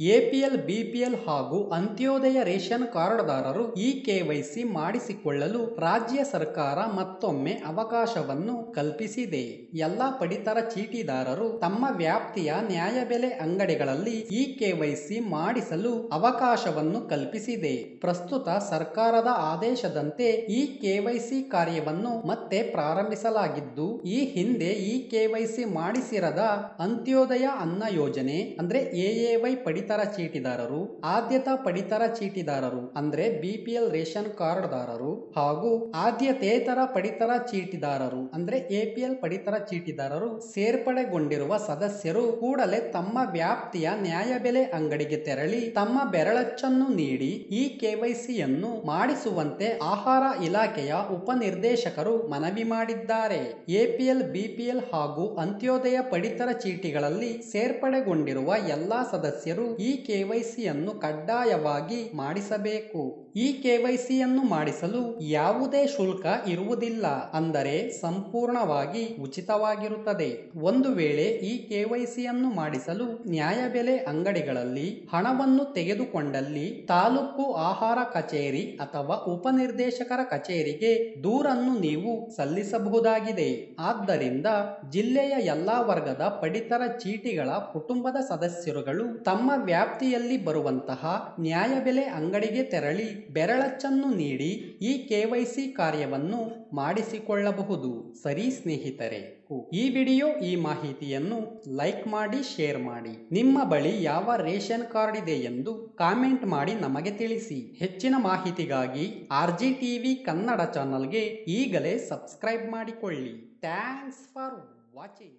APL BPL ಹಾಗೂ Antyodaya ration ಕಾರ್ಡ್ದಾರರು ಈ KYC ಮಾಡಿಸಿಕೊಳ್ಳಲು ರಾಜ್ಯ ಸರ್ಕಾರ ಮತ್ತೊಮ್ಮೆ ಅವಕಾಶವನ್ನು ಕಲ್ಪಿಸಿದೆ. ಎಲ್ಲ ಪಡಿತರ ಚೀಟಿದಾರರು ತಮ್ಮ ವ್ಯಾಪ್ತಿಯ ನ್ಯಾಯಬೆಲೆ ಅಂಗಡಿಗಳಲ್ಲಿ ಈ ಕೆವೈಸಿ ಮಾಡಿಸಲು ಅವಕಾಶವನ್ನು ಕಲ್ಪಿಸಿದೆ. ಪ್ರಸ್ತುತ ಸರ್ಕಾರದ ಆದೇಶದಂತೆ ಈ ಕೆವೈಸಿ ಕಾರ್ಯವನ್ನು ಮತ್ತೆ ಪ್ರಾರಂಭಿಸಲಾಗಿದ್ದು, ಈ ಹಿಂದೆ ಈ ಕೆವೈಸಿ ಮಾಡಿಸಿರದ ಅಂತ್ಯೋದಯ ಅನ್ನ ಯೋಜನೆ, ಅಂದ್ರೆ ಎಎವೈ ಪಡಿತರ ಚೀಟಿದಾರರು, ಆದ್ಯತಾ ಪಡಿತರ ಚೀಟಿದಾರರು ಅಂದ್ರೆ ಬಿಪಿಎಲ್ ರೇಷನ್ ಕಾರ್ಡ್ದಾರರು ಹಾಗೂ ಆದ್ಯತೇತರ ಪಡಿತರ ಚೀಟಿದಾರರು ಅಂದ್ರೆ ಎಪಿಎಲ್ ಪಡಿತರ ಚೀಟಿದಾರರು ಸೇರ್ಪಡೆಗೊಂಡಿರುವ ಸದಸ್ಯರು ಕೂಡಲೇ ತಮ್ಮ ವ್ಯಾಪ್ತಿಯ ನ್ಯಾಯಬೆಲೆ ಅಂಗಡಿಗೆ ತೆರಳಿ ತಮ್ಮ ಬೆರಳಚ್ಚನ್ನು ನೀಡಿ ಈ ಕೆವೈಸಿಯನ್ನು ಮಾಡಿಸುವಂತೆ ಆಹಾರ ಇಲಾಖೆಯ ಉಪನಿರ್ದೇಶಕರು ಮನವಿ ಮಾಡಿದ್ದಾರೆ. ಎಪಿಎಲ್ ಬಿಪಿಎಲ್ ಹಾಗೂ ಅಂತ್ಯೋದಯ ಪಡಿತರ ಚೀಟಿಗಳಲ್ಲಿ ಸೇರ್ಪಡೆಗೊಂಡಿರುವ ಎಲ್ಲಾ ಸದಸ್ಯರು ಈ ಕೆವೈಸಿಯನ್ನು ಕಡ್ಡಾಯವಾಗಿ ಮಾಡಿಸಬೇಕು. ಈ ಕೆವೈಸಿಯನ್ನು ಮಾಡಿಸಲು ಯಾವುದೇ ಶುಲ್ಕ ಇರುವುದಿಲ್ಲ. ಅಂದರೆ ಸಂಪೂರ್ಣವಾಗಿ ಉಚಿತವಾಗಿರುತ್ತದೆ. ಒಂದು ವೇಳೆ ಈ ಕೆವೈಸಿಯನ್ನು ಮಾಡಿಸಲು ನ್ಯಾಯಬೆಲೆ ಅಂಗಡಿಗಳಲ್ಲಿ ಹಣವನ್ನು ತೆಗೆದುಕೊಂಡಲ್ಲಿ ತಾಲೂಕು ಆಹಾರ ಕಚೇರಿ ಅಥವಾ ಉಪನಿರ್ದೇಶಕರ ಕಚೇರಿಗೆ ದೂರನ್ನು ನೀವು ಸಲ್ಲಿಸಬಹುದಾಗಿದೆ. ಆದ್ದರಿಂದ ಜಿಲ್ಲೆಯ ಎಲ್ಲಾ ವರ್ಗದ ಪಡಿತರ ಚೀಟಿಗಳ ಕುಟುಂಬದ ಸದಸ್ಯರುಗಳು ತಮ್ಮ ವ್ಯಾಪ್ತಿಯಲ್ಲಿ ಬರುವಂತಹ ನ್ಯಾಯಬೆಲೆ ಅಂಗಡಿಗೆ ತೆರಳಿ ಬೆರಳಚ್ಚನ್ನು ನೀಡಿ ಈ ಕೆವೈಸಿ ಕಾರ್ಯವನ್ನು ಮಾಡಿಸಿಕೊಳ್ಳಬಹುದು. ಸರಿ ಸ್ನೇಹಿತರೆ, ಈ ವಿಡಿಯೋ ಈ ಮಾಹಿತಿಯನ್ನು ಲೈಕ್ ಮಾಡಿ, ಶೇರ್ ಮಾಡಿ. ನಿಮ್ಮ ಬಳಿ ಯಾವ ರೇಷನ್ ಕಾರ್ಡ್ ಇದೆ ಎಂದು ಕಾಮೆಂಟ್ ಮಾಡಿ ನಮಗೆ ತಿಳಿಸಿ. ಹೆಚ್ಚಿನ ಮಾಹಿತಿಗಾಗಿ ಆರ್ ಜಿ ಟಿವಿ ಕನ್ನಡ ಚಾನಲ್ಗೆ ಈಗಲೇ ಸಬ್ಸ್ಕ್ರೈಬ್ ಮಾಡಿಕೊಳ್ಳಿ. Thanks for watching.